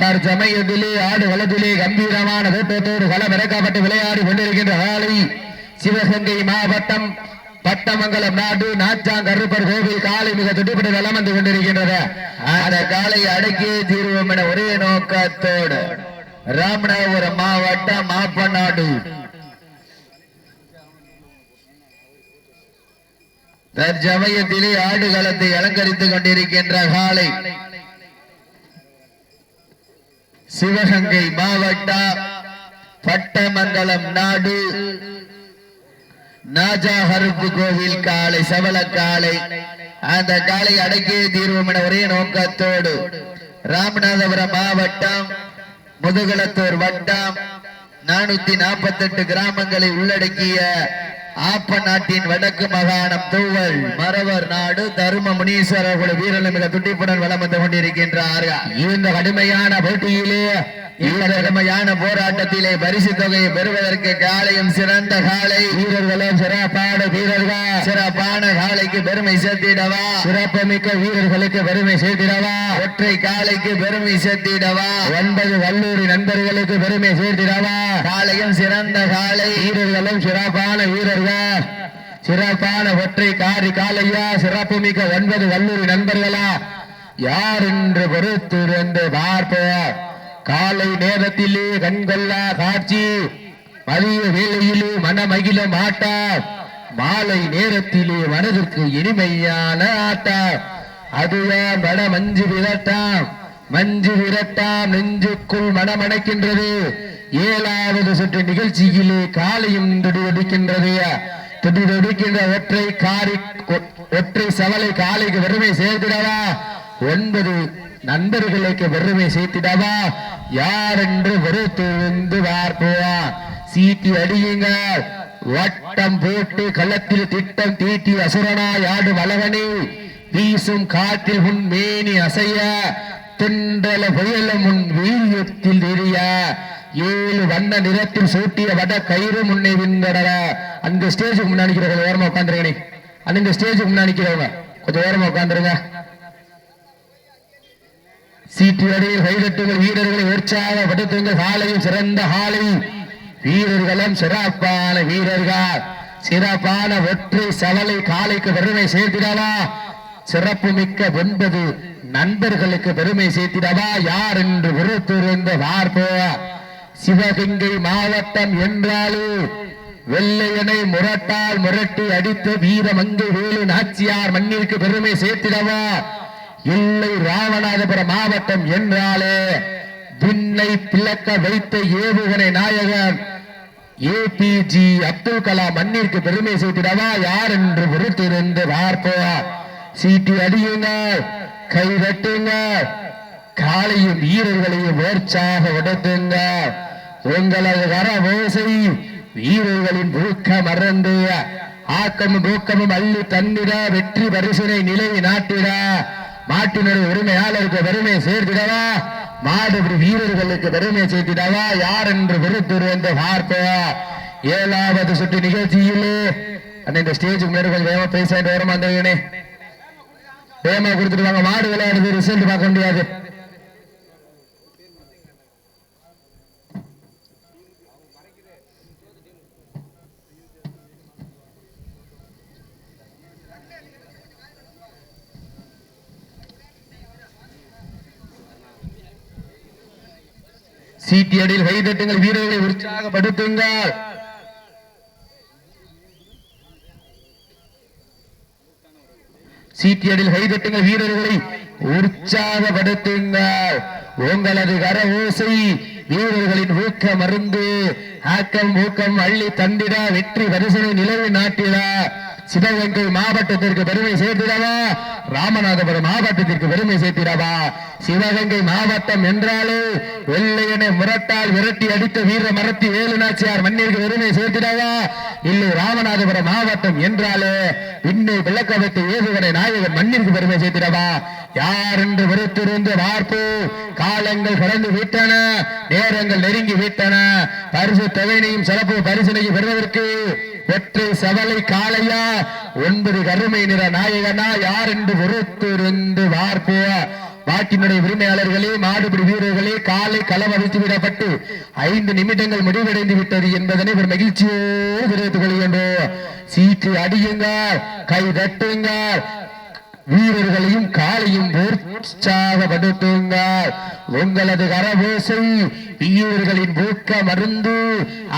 தற்சமயத்திலே ஆடு வலதிலே கம்பீரமான தோட்டத்தோடு களம் இறக்கப்பட்டு விளையாடி கொண்டிருக்கின்ற காலை சிவகங்கை மாவட்டம் பட்டமங்கலம் நாடு நாச்சாங்கருப்பர் கோவில் காலை மிக துடிப்பட்டு நலம் வந்து கொண்டிருக்கின்றது. அந்த காலை அடக்கி தீர்வோம் என ஒரே நோக்கத்தோடு ராமநாதபுரம் மாவட்டம் மாப்பநாடு. தற்சமயத்திலே ஆடுகளத்தை அலங்கரித்துக் கொண்டிருக்கின்ற காலை சிவகங்கை மாவட்டம் பட்டமங்கலம் நாடு. நாஜா ஹருப்பு கோவில் காலை சபல காலை அந்த காலை அடக்கிய தீர்வோம் என ஒரே நோக்கத்தோடு ராமநாதபுரம் மாவட்டம் முதுகலத்தூர் வட்டம் நானூத்தி நாற்பத்தி எட்டு கிராமங்களை உள்ளடக்கிய ஆப்ப நாட்டின் வடக்கு மாகாணம் தூவல் மரவர் நாடு தரும முனீஸ்வரர் குழு வீரர்கள் மிக துண்டிப்புடன் வளம் வந்து கொண்டிருக்கின்றார்கள். இந்த கடுமையான போட்டியிலே இந்த கடுமையான போராட்டத்திலே பரிசு தொகையை பெறுவதற்கு காலையும் சிறந்த காலை. வீரர்களும் சிறப்பான வீரர்கள். சிறப்பான காலைக்கு பெருமை சேர்த்திடவா? சிறப்பு மிக்க வீரர்களுக்கு பெருமை சேர்த்திடவா? ஒற்றை காலைக்கு பெருமை சேர்த்திடவா? ஒன்பது கல்லூரி நண்பர்களுக்கு பெருமை சேர்த்திடவா? காலையும் சிறந்த காலை. வீரர்களும் சிறப்பான வீரர்கள். சிறப்பான ஒற்றை காரி காலையா? சிறப்பு மிக்க ஒன்பது கல்லூரி நண்பர்களா? யார் என்று பொறுத்திருந்து பார்ப்போம். காலை நேரத்திலே கண்கொள்ளா காட்சி மதிய வேலையிலே மனமகிழ மாட்டார் மாலை நேரத்திலே மனதிற்கு இனிமையான ஆட்டா. அதுவே மன மஞ்சு விரட்டாம் மஞ்சு விரட்டாம் நெஞ்சுக்குள் மனமடைக்கின்றது ஏழாவது சுற்று நிகழ்ச்சியிலே காலையும் துடிதுடிக்கின்றது. துடிதுடிக்கின்ற ஒற்றை காரி ஒற்றை சவலை காலைக்கு வெறுமை சேர்த்திடவா? ஒன்பது நண்பர்களுக்கு வெறுமை சேர்த்திடவா யார் என்று வெறுத்து பார்ப்போவா சீட்டி அடியுங்கள். வட்டம் போட்டு களத்தில் திட்டம் தீட்டி அசுரனாய் ஆடும் அழகனே வீசும் காற்றில் உன் மேனி அசைய தென்றல புயலும் உன் வீரியத்தில் எரிய. ஏழு வண்ண நிறத்தில் சூட்டிய வட கயிறு முன்னே விண்கடற அந்த ஸ்டேஜுக்கு முன்னாடி நிக்கிறவங்க ஓரமா உட்காந்துருங்க அந்த இந்த ஸ்டேஜுக்கு முன்னாடி கொஞ்சம் ஓரமா உட்காந்துருங்க சீட்டு அடியில் கைதட்டுங்கள் வீரர்களை உற்சாகப்படுத்துங்கள் காலையும் சிறந்த காலை வீரர்களும் சிறப்பான வீரர்கள். சிறப்பான வெற்றி சவலை காலைக்கு பெருமை சேர்த்திடவா? சிறப்பு மிக்க ஒன்பது நண்பர்களுக்கு பெருமை சேர்த்திடவா? யார் என்று விருத்திருந்த பார்ப்போ சிவகங்கை மாவட்டம் என்றாலே வெள்ளையனை முரட்டால் முரட்டி அடித்த வீரமங்கை வேலு நாச்சியார் மண்ணிற்கு பெருமை சேர்த்திடவா? இல்லை ராமநாதபுரம் மாவட்டம் என்றாலே விண்ணை பிளக்க வைத்த ஏவுகணை நாயகன் ஏபிஜி அப்துல் கலாம் மண்ணிற்கு பெருமை சேர்த்திடவா? யார் என்று பொறுத்திருந்து பார்ப்போம். சீட்டி அடியுங்க கை வெட்டுங்க காலையும் வீரர்களையும் உற்சாக உடத்துங்க உங்களது வர ஓசை வீரர்களின் ஊக்க மறந்து ஆக்கமும் ஊக்கமும் அள்ளி தன்னிட வெற்றி பரிசினை நிலை நாட்டிட. மாட்டினுடைய உரிமையாளருக்கு பெருமையை சேர்த்திடவா? மாடு வீரர்களுக்கு பெருமையை சேர்த்திடவா? யார் என்று விருத்திரு என்று பார்ப்போம்? ஏழாவது சுற்று நிகழ்ச்சியிலே அந்த இந்த ஸ்டேஜுக்கு மேல கொஞ்சம் வேகமா பேசிட்டு வரமா அந்த வேகமா கொடுத்துட்டு வாங்க. மாடு விளையாடுறது ரிசல்ட் பார்க்க முடியாது. சீட்டி அடியில் கைதட்டுங்கள் வீரர்களை உற்சாகப்படுத்துங்கள் சீட்டியடில் கைதட்டுங்கள் வீரர்களை உற்சாகப்படுத்துங்கள் உங்களது கர ஓசை வீரர்களின் ஊக்க மருந்து ஆக்கம் ஊக்கம் அள்ளி தந்திட வெற்றி பரிசனை நிலவு நாட்டிட. சிவகங்கை மாவட்டத்திற்கு பெருமை சேர்த்திடவா? ராமநாதபுரம் மாவட்டத்திற்கு பெருமை சேர்த்திடவா? சிவகங்கை மாவட்டம் என்றாலே வெள்ளையனை முரட்டால் விரட்டி அடித்த வீர மரத்தி வேலுநாச்சியார் மன்னிற்கு மண்ணிற்கு பெருமை சேர்த்திடவா? இல்லை ராமநாதபுரம் மாவட்டம் என்றாலே விண்ணை விளக்க வைத்து ஏவுகணை நாயகன் மண்ணிற்கு பெருமை சேர்த்திடவா? யார் என்று விருத்திருந்து பார்ப்பு காலங்கள் கடந்து விட்டன நேரங்கள் நெருங்கி விட்டன. பரிசு தொகையினையும் சிறப்பு பரிசனையும் பெறுவதற்கு வெற்றி சவலை காளையா? ஒன்பது கருமை நிற நாயகனா? யார் என்று விருத்திருந்து பார்ப்போ நாட்டினுடைய உரிமையாளர்களே மாடுபிடி வீரர்களே காலை களம் விடப்பட்டு ஐந்து நிமிடங்கள் முடிவடைந்து விட்டது என்பதனை ஒரு மகிழ்ச்சியோடு தெரிவித்துக் கொள்கின்றோம். சீட்டு அடியுங்கள் கை தட்டுங்கள் வீரர்களையும் காலையும் உற்சாகப்படுத்துங்கள். உங்களது கரபோசை வீரர்களின் ஊக்க மருந்து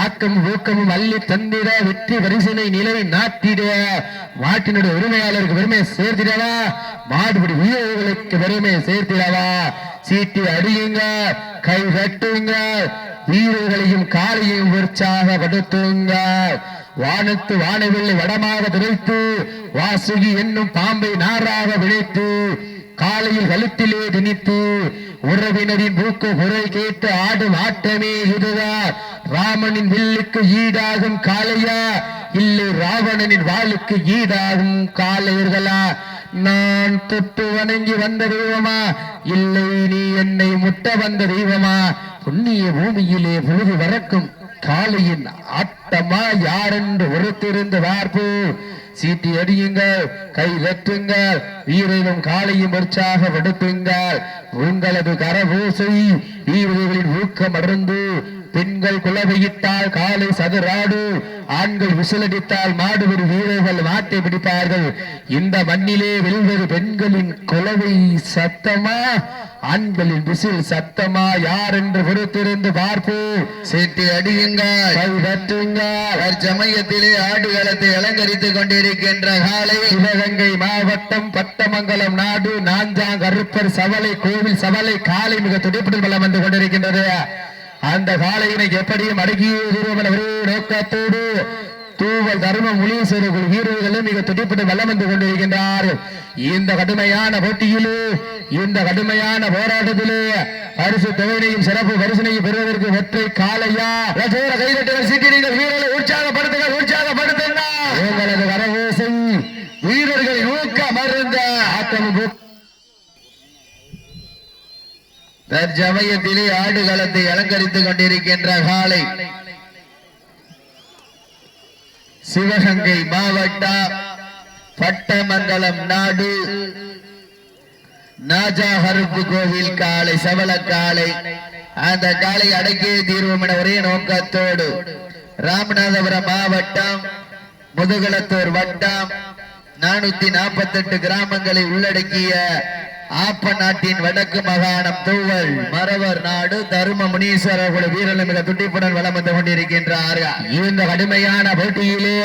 ஆக்கம் ஊக்கமும் அள்ளி தந்திட வெற்றி பரிசினை நிலவை நாட்டிட. மாட்டினுடைய உரிமையாளருக்கு பெருமை சேர்த்திடவா? மாடுபடி வீரர்களுக்கு பெருமை சேர்த்திடவா? சீட்டி அடியுங்க கை கட்டுங்க வீரர்களையும் காலையும் உற்சாகப்படுத்துங்கள். வானத்து வானவில்லை வடமாக துரைத்து வாசுகி என்னும் பாம்பை நாராக விளைத்து காலையில் கழுத்திலே திணித்து உறவினரின் மூக்கு குறை கேட்டு ஆடும் ஆட்டமே இதுதான் ராமனின் வில்லுக்கு ஈடாகும் காளையா? இல்லை ராவணனின் வாளுக்கு ஈடாகும் காளையர்களா? நான் தொட்டு வணங்கி வந்த தெய்வமா? இல்லை நீ என்னை முட்ட வந்த தெய்வமா? புண்ணிய பூமியிலே பொழுது வரக்கும் காளையின் ஆட்டமா என்று ஒருத்திருந்து வார்ப்பு? சீட்டி அடியுங்கள் கை வெட்டுங்கள் வீரரும் காலையும் உற்சாகப்படுத்துங்கள் உங்களது கரபூசை வீரர்களின் ஊக்கம் அருந்து பெண்கள் குலவையிட்டால் காலை சதுராடு ஆண்கள் விசிலடித்தால் மாடுபடி வீரர்கள் மாட்டை பிடிப்பார்கள். இந்த மண்ணிலே வெல்வது பெண்களின் குலவை சத்தமா ஆண்களின் விசில் சத்தமா? யார் என்று பொறுத்திருந்து பார்ப்போம் சீட்டி அடியுங்கள். கை தட்டுங்கள் தற்சமயத்திலே ஆடுகளத்தை அலங்கரித்துக் கொண்டிருக்கின்ற காலை. சிவகங்கை மாவட்டம் பட்டமங்கலம் நாடு நாஞ்சாங் கருப்பர் சவலை கோவில் சவலை காலை மிக துடிப்புடன் வளம் வந்து கொண்டிருக்கின்றது. அந்த காலையினை எப்படியும் அடக்கிய ஒரே நோக்கத்தோடு தூவல் தர்ம முனீஸ்வரர்கள் வீரர்களும் மிக துடிப்பட்டு வளம் வந்து கொண்டிருக்கின்றார். இந்த கடுமையான போட்டியிலே இந்த கடுமையான போராட்டத்திலே பரிசு தொகையினையும் சிறப்பு பரிசனையும் பெறுவதற்கு ஒற்றை காலையா ரசோர கைதட்டுகள் சீக்கிரங்கள் உற்சாகப்படுத்துங்கள் உற்சாகப்படுத்துங்கள் உங்களது வரவேசை வீரர்கள் ஊக்க மருந்த ஆக்கமும் ஊக்க- தற்சமயத்திலே ஆடுகளத்தை அலங்கரித்துக் கொண்டிருக்கின்ற காலை. சிவகங்கை மாவட்டம் பட்டமங்கலம் நாடு நாஜா கருப்பு கோவில் காலை சவள காலை. அந்த காலை அடக்கியே தீர்வோம் என ஒரே நோக்கத்தோடு ராமநாதபுரம் மாவட்டம் முதுகலத்தூர் வட்டம் நானூத்தி நாற்பத்தி எட்டு கிராமங்களை உள்ளடக்கிய ஆப்ப நாட்டின் வடக்கு மாகாணம் தூவல் மரவர் நாடு தரும முனீஸ்வரர் வீரர்கள் மிக துடிப்புடன் வளம் வந்து கொண்டிருக்கின்றார்கள். இந்த கடுமையான போட்டியிலே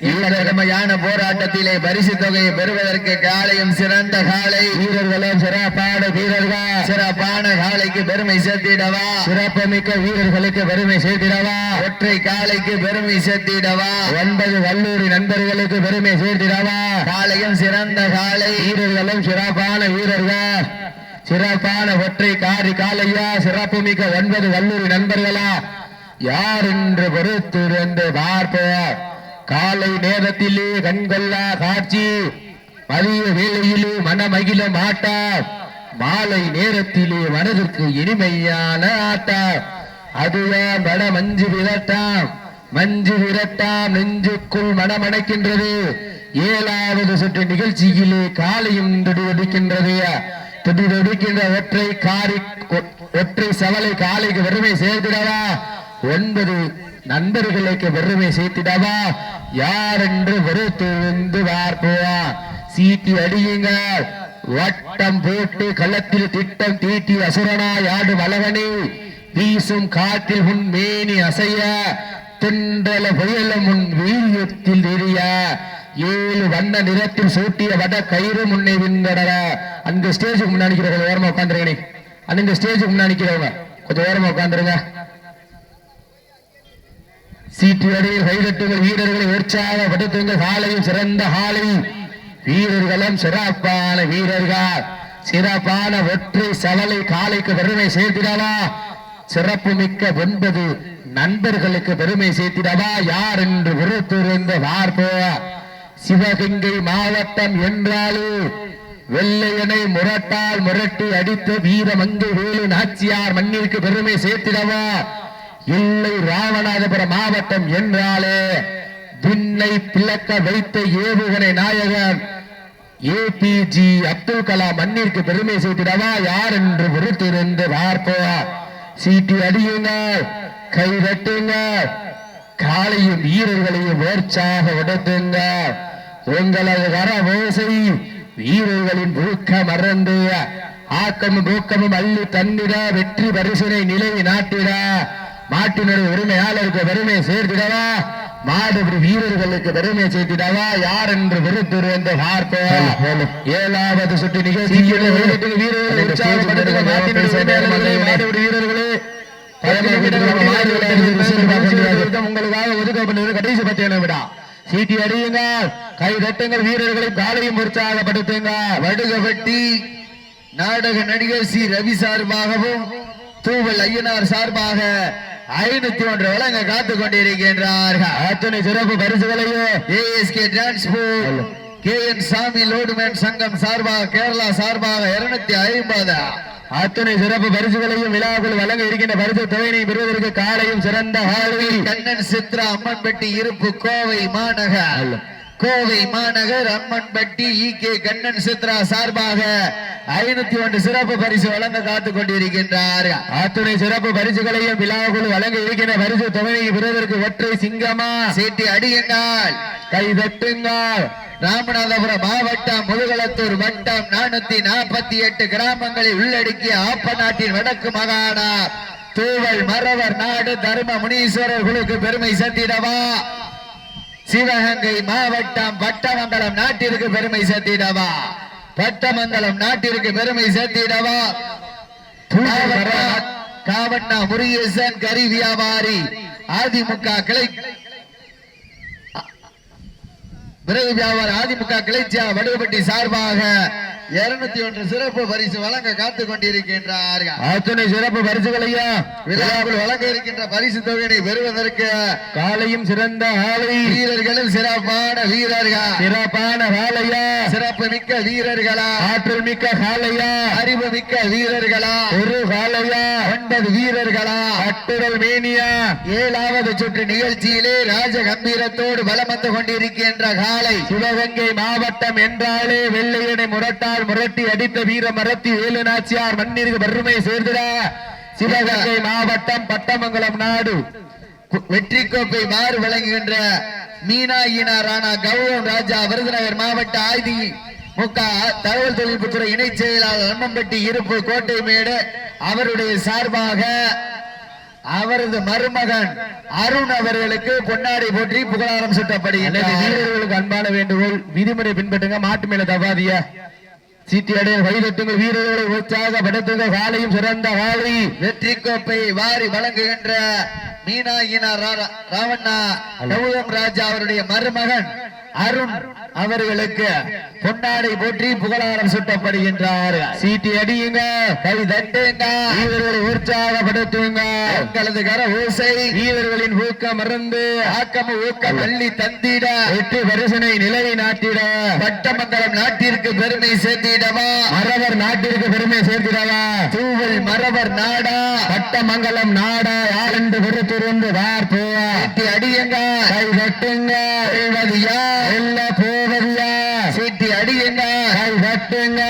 இந்த கடுமையான போராட்டத்திலே பரிசு தொகையை பெறுவதற்கு காலையும் சிறந்த காலை. வீரர்களும் சிறப்பான வீரர்கள். சிறப்பான காலைக்கு பெருமை சேர்த்திடவா? சிறப்பு மிக்க வீரர்களுக்கு பெருமை சேர்த்திடவா? ஒற்றை காலைக்கு பெருமை சேர்த்திடவா? ஒன்பது கல்லூரி நண்பர்களுக்கு பெருமை சேர்த்திடவா? காலையும் சிறந்த காலை. வீரர்களும் சிறப்பான வீரர்கள். சிறப்பான ஒற்றை காரி காலையா? சிறப்பு மிக்க ஒன்பது கல்லூரி நண்பர்களா? யார் என்று பொறுத்திருந்து பார்ப்போம். காலை நேரத்திலே கண்கொள்ளா காட்சி மதிய வேளையிலே மனமகிழ மாட்டார் மாலை நேரத்திலே மனதிற்கு இனிமையான ஆட்டா. அதுவே மட மஞ்சு விரட்டாம் மஞ்சு விரட்டாம் நெஞ்சுக்குள் மனமடைக்கின்றது. ஏழாவது சுற்று நிகழ்ச்சியிலே காலையும் துடிதுடிக்கின்றது. துடிதுடிக்கின்ற ஒற்றை காரி ஒ- ஒற்றை சவலை காலைக்கு வறுமை சேர்த்திடவா ஒன்பது நண்பர்களுக்கு வெறுமை சேர்த்திடவா யார் என்று வெறுத்திருந்து பார்ப்போவா சீட்டி அடியுங்கள். வட்டம் போட்டு களத்தில் திட்டம் தீட்டி அசுரனாய் யாடு வளவனே வீசும் காற்றில் உன் மேனி அசைய. தென்றல புயலும் உன் வீரியத்தில் எரிய. ஏழு வண்ண நிறத்தில் சூட்டிய வட கயிறு முன்னே விண்டட அந்த ஸ்டேஜுக்கு முன்னாடி நிக்கிறவங்க ஓரமா உட்காந்துருங்க அந்த இந்த ஸ்டேஜுக்கு முன்னாடி நிக்கிறவங்க. கொஞ்சம் ஓரமா உட்காந்துருங்க சீட்டு அடியில் கைதட்டுங்கள் வீரர்களை உற்சாகப்படுத்துங்கள் காலையும் சிறந்த ஹாலையும் வீரர்களும் சிறப்பான வீரர்கள். சிறப்பான ஒற்றை சவலை காலைக்கு பெருமை சேர்த்திடவா? சிறப்பு மிக்க ஒன்பது நண்பர்களுக்கு பெருமை சேர்த்திடவா? யார் என்று விருத்திருந்து பார்ப்போ? சிவகங்கை மாவட்டம் என்றாலே வெள்ளையனை முரட்டால் முரட்டி அடித்த வீரமங்கை வேலு நாச்சியார் மண்ணிற்கு பெருமை சேர்த்திடவா? இல்லை ராமநாதபுரம் மாவட்டம் என்றாலே விண்ணை பிளக்க வைத்த ஏவுகணை நாயகன் ஏபிஜி அப்துல் கலாம் மண்ணிற்கு பெருமை சேர்த்திடவா? யார் என்று பொறுத்திருந்து பார்ப்போம். சீட்டி அடியுங்கள் கை வெட்டுங்க காலையும் வீரர்களையும் உற்சாக உடத்துங்க உங்களது வர ஓசை வீரர்களின் ஊக்க மறந்து ஆக்கமும் ஊக்கமும் அள்ளி தந்திட வெற்றி பரிசனை நிலை நாட்டிட. மாட்டினர் உரிமையாளருக்கு பெருமை சேர்த்திடவா? மாடுபடி வீரர்களுக்கு பெருமை சேர்த்திடவா? யார் என்று விருத்துரு என்று பார்ப்போம் ஏழாவது சுற்று நிகழ்ச்சியில் வீரர்கள் உங்களுக்காக ஒதுக்கப்பட்டது கடைசி பத்தியான விடா. சீட்டி அடியுங்க. கை தட்டுங்கள் வீரர்களை காலையும் உற்சாகப்படுத்துங்க. வடுகப்பட்டி நாடக நடிகர் சி. ரவி சார்பாகவும் தூவல் ஐயனார் சார்பாக ஐநூத்தி ஒன்று வழங்க காத்து கொண்டிருக்கின்றார்கள் அத்தனை சிறப்பு பரிசுகளையும் ASK transport K N Sami loadman சங்கம் சார்பாக கேரளா சார்பாக இருநூத்தி ஐம்பது. அத்தனை சிறப்பு பரிசுகளையும் விழாவில் வழங்க இருக்கின்ற பரிசு தொகையினை பெறுவதற்கு காலையும் சிறந்த ஆளுமை கண்ணன் சித்ரா அம்மன்பட்டி இருப்பு கோவை மாநகர். கோவை மாநகர் அம்மன்பட்டி இ கே கண்ணன் சித்ரா சார்பாக ஐநூத்தி ஒன்று சிறப்பு பரிசு வழங்க காத்துக் கொண்டிருக்கின்றார். அத்துணை சிறப்பு பரிசுகளையும் விழாக்குள் வழங்க இருக்கின்ற பரிசு தொகையை பெறுவதற்கு ஒற்றை சிங்கமா? சீட்டி அடியுங்கள். கை தட்டுங்கள். ராமநாதபுரம் மாவட்டம் முதுகலத்தூர் வட்டம் நானூத்தி நாற்பத்தி எட்டு கிராமங்களை உள்ளடக்கிய ஆப்ப நாட்டின் வடக்கு மகாணா. தூவல் மறவர் நாடு தர்ம முனீஸ்வரர் குழுக்கு பெருமை சந்திடவா சிவகங்கை மாவட்டம் பட்டமங்கலம் நாட்டிற்கு பெருமை சேர்த்திடவா? பட்டமங்கலம் நாட்டிற்கு பெருமை சேர்த்திடவா? காவண்ணா முருகேசன் கரி வியாபாரி அதிமுக கிளை விறகு வியாபாரி அதிமுக கிளைச்சியா வடுவப்பட்டி சார்பாக இருநூத்தி ஒன்று சிறப்பு பரிசு வழங்க காத்துக் கொண்டிருக்கின்றார்கள் அத்துணை சிறப்பு பரிசுகளையும் விழாவில் வழங்க இருக்கின்ற பரிசு தொகையை பெறுவதற்கு காலையும் சிறந்த ஆளை வீரர்களும் சிறப்பான வீரர்கள். சிறப்பான காலையா சிறப்பு மிக்க வீரர்களா. ஆற்றல் மிக்க காலையா அறிவு மிக்க வீரர்களா. ஒரு காலையா ஒன்பது வீரர்களா. கட்டுடல் மேனியா. ஏழாவது சுற்று நிகழ்ச்சியிலே ராஜ கம்பீரத்தோடு பலம் வந்து கொண்டிருக்கின்ற காலை. சிவகங்கை மாவட்டம் என்றாலே வெள்ளையனை நாச்சியார் முரட்டி அடித்த வீர மரத்தி வேலு நாச்சியார் மண்ணிற்கு வறுமை சேர்ந்திட. சிவகங்கை மாவட்டம் பட்டமங்கலம் நாடு. வெற்றி கோப்பை மாறு வழங்குகின்ற மீனா ஈனா ராணா கௌரவம் ராஜா விருதுநகர் மாவட்ட ஆதி முக தகவல் தொழில்நுட்பத்துறை இணைச் செயலாளர் அம்மம்பட்டி இருப்பு கோட்டை மேடு அவருடைய சார்பாக அவரது மருமகன் அருண் அவர்களுக்கு பொன்னாடி போற்றி புகழாரம் அல்லது சுட்டப்படுகின்றது வீரர்களுக்கு அன்பான வேண்டுகோள் விதிமுறை பின்பற்றுங்க மாட்டு மேல தபாதிய சீட்டி அடைய கைதட்டுங்க வீரர்களை உற்சாகப்படுத்துங்க காலையும் சிறந்த காலை வெற்றி கோப்பை வாரி வழங்குகின்ற மீனா ஈனா ரா- ராவண்ணா கௌதம் ராஜா அவருடைய மருமகன். அருண் அவர்களுக்கு பொன்னாடை போற்றி புகழாரம் சுட்டப்படுகின்றார். சீட்டி அடியுங்க கை தட்டுங்க. வீரர்களை உற்சாகப்படுத்துங்க. உங்களது கர ஓசை. வீரர்களின் ஊக்கம் மறந்து ஆக்கம ஊக்கம் அள்ளி தந்திட. வெற்றி பரிசனை நிலை நாட்டிட. பட்டமங்கலம் நாட்டிற்கு பெருமை சேர்த்திடவா? மறவர் நாட்டிற்கு பெருமை சேர்த்திடவா? தூவல் மறவர் நாடா? பட்டமங்கலம் நாடா? யாரென்று பொறுத்திருந்து சீட்டி அடியுங்க. கை தட்டுங்க. யார்? வெல்ல போவதியா சீட்டி அடியுங்க. கை தட்டுங்க.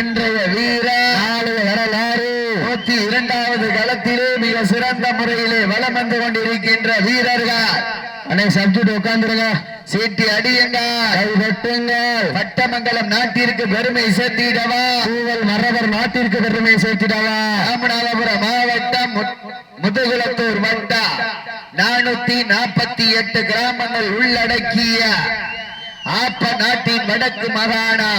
இன்றைய வீரர் நாளைய வரலாறு. நூத்தி இரண்டாவது களத்திலே மிக சிறந்த முறையிலே வலம் வந்து கொண்டிருக்கின்ற வீரர்கள். அன்னை சப்ஜெக்ட் உட்கார்ந்துருங்க. சீட்டி அடியுங்க. கை தட்டுங்க. பட்டமங்கலம் நாட்டிற்கு பெருமை சேர்த்திடவா? தூவல் மறவர் நாட்டிற்கு பெருமை சேர்த்திடவா? ராமநாதபுரம் மாவட்டம் முதுகுளத்தூர் வட்டம். நானூத்தி நாற்பத்தி எட்டு கிராமங்கள் உள்ளடக்கிய ஆப்ப நாட்டின் வடக்கு மகாணா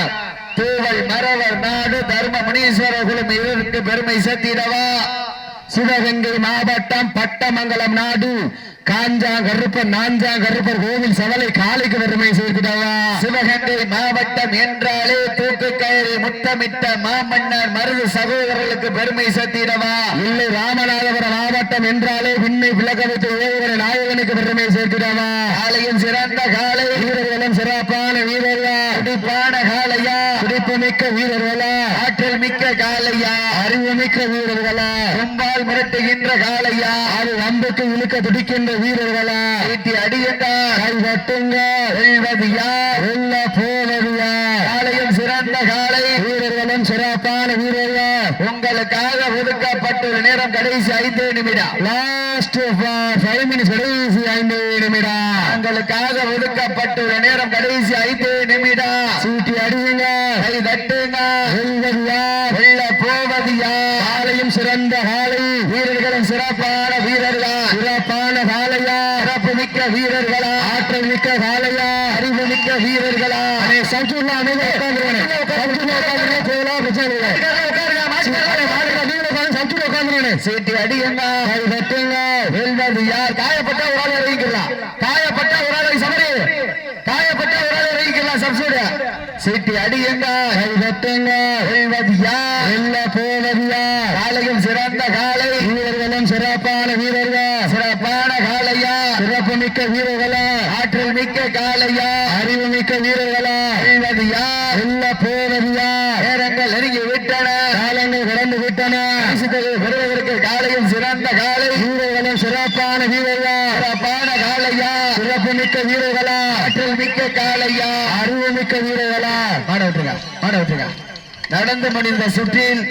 தூவல் மரவர் நாடு தர்ம முனீஸ்வரர் குலம் இதற்கு பெருமை சேர்த்திடவா? சிவகங்கை மாவட்டம் பட்டமங்கலம் நாடு. காஞ்சா கருப்பன் நாஞ்சா கருப்பர் கோவில் சவலை காலைக்கு பெருமை சேர்த்திடவா சிவகங்கை மாவட்டம் என்றாலே தூக்கு கயிறு முத்தமிட்ட மாமன்னர் மருது சகோதரர்களுக்கு பெருமை சேர்த்திடவா? இல்லை ராமநாதபுரம் மாவட்டம் என்றாலே விண்ணை விளக்க வைத்து ஏவுகிற நாயகனுக்கு பெருமை சேர்த்திடவா? காலையும் சிறந்த காலை வீரர்களும் சிறப்பான வீரர்களா? துடிப்பான காலையா துடிப்பு மிக்க வீரர்களா? ஆற்றல் மிக்க காளையா அறிவு மிக்க வீரர்களா? கும்பால் மிரட்டுகின்ற காளையா அது வம்புக்கு இழுக்க துடிக்கின்ற வீரர்களா? ஈட்டி அடியுங்க கை தட்டுங்க. வெல்வது யார் வெல்ல போவது யார் காலையும் சிறந்த காலை. வீரர்களும் சிறப்பான வீரர்கள்? உங்களுக்காக ஒதுக்கப்பட்டுள்ள நேரம் கடைசி ஐந்து நிமிடம். லாஸ்ட் ஃபைவ் மினிட்ஸ் கடைசி ஐந்து நிமிடம். உங்களுக்காக ஒதுக்கப்பட்டுள்ள நேரம் கடைசி ஐந்து நிமிடம். சீட்டி அடியுங்க கை தட்டுங்க வெல்வது யார் வெல்ல போவது யார் காலையும் சிறந்த காலை. வீரர்களும் சிறப்பான வீரர்களா. சிறப்பான காலையா. சிறப்பு மிக்க வீரர்களா. ஆற்றல் மிக்க காலையா. அறிவு மிக்க வீரர்களா. அடே சஞ்சுல்லா அமைதி உட்காந்துருவானே சஞ்சுல்லா உட்காந்துருவா போகலாம் பிரச்சனை இல்லை சஞ்சுல உட்காந்துருவானே சீட்டி அடியுங்க கை தட்டுங்க வெல்வது யார் காயப்பட்ட ஒரு ஆள் அறிவிக்கலாம் காயப்பட்ட ஒரு ஆள் சமரி காயப்பட்ட ஒரு ஆள் அறிவிக்கலாம் சப்சூட சீட்டி அடியுங்க கை தட்டுங்க வெல்வது யார் வெல்ல போவது யார் காலையும் சிறந்த காலை வீரர்களும் சிறப்பான வீரர்கள் சிறப்பான காளையா சிறப்பு மிக்க வீரர்களா ஆற்றல் மிக்க காளையா அறிவு மிக்க வீரர்களா வெல்வது யார் வெல்ல போவது யார் நேரங்கள் நெருங்கி விட்டன காலங்கள் கடந்து விட்டன பரிசுத்தொகை பெறுவதற்கு காலையும் சிறந்த காலை வீரர்களும் சிறப்பான வீரர்கள் சிறப்பான காளையா சிறப்பு மிக்க வீரர்களா ஆற்றல் மிக்க காளையா அறிவு மிக்க வீரர்களா மாட விட்டுருங்க மாட விட்டுருங்க நடந்து முடிந்த சுற்றில்